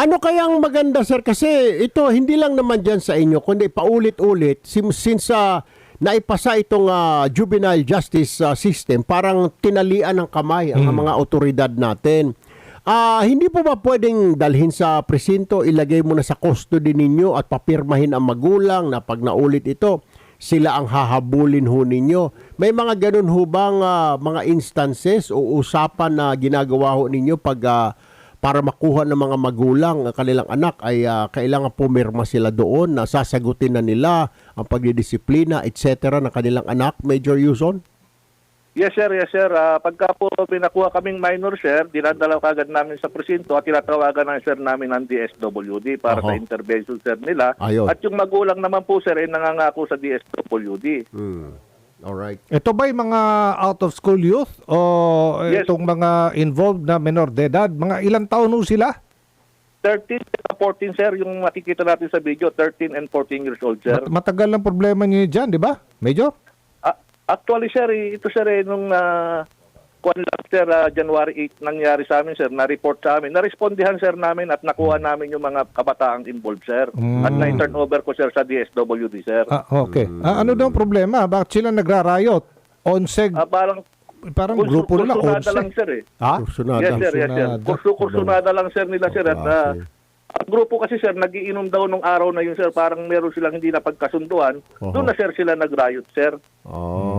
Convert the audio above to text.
Ano kayang maganda sir kasi ito hindi lang naman diyan sa inyo kundi paulit-ulit since ah, naipasa itong ah, juvenile justice ah, system parang tinalian ng kamay ang mga otoridad natin. Ah, hindi po ba pwedeng dalhin sa presinto, ilagay mo na sa custody ninyo at papirmahin ang magulang na pag naulit ito, sila ang hahabulin ho ninyo. May mga ganun ho bang ah, mga instances o usapan na ginagawa ho ninyo pag ah, para makuha ng mga magulang ang kanilang anak ay ah, kailangan pumirma sila doon na sasagutin na nila ang pagdidisiplina etc. ng kanilang anak, Major Yuson? Yes sir, yes sir. Ah, pagka po pinakuha kaming minor sir, dinadala kagad namin sa presinto at tinatawagan ng sir namin ng DSWD para Aha. sa intervention sir nila. Ayun. At yung magulang naman po sir ay nangangako sa DSWD. Hmm. Alright. Ito ba yung mga out of school youth o Yes. itong mga involved na menor de edad? Mga ilang taon sila? 13 at 14 sir, yung makikita natin sa video, 13 and 14 years old sir. Mat- matagal lang problema niyo dyan, di ba? Major? Ah, actually sir, eh, ito sir eh, nung uh, kuwan lang sir, ah, January 8 nangyari sa amin sir, na-report sa amin. Na-respondihan sir namin at nakuha namin yung mga kabataang involved sir. At na-turn over ko sir sa DSWD sir. Ah, okay. Ah, ano daw ang problema? Bakit sila nagrarayot? Onseg, Ah, parang parang kursu- grupo nila, kursunada lang sir eh. Ha? Kursunada. Yes sir, yes sir. Kursu kursunada lang sir nila sir at ah, Okay. ang grupo kasi sir nagiinom daw nung araw na yun sir parang meron silang hindi na pagkasunduan. Oho. Doon na sir sila nag-riot sir. Oh.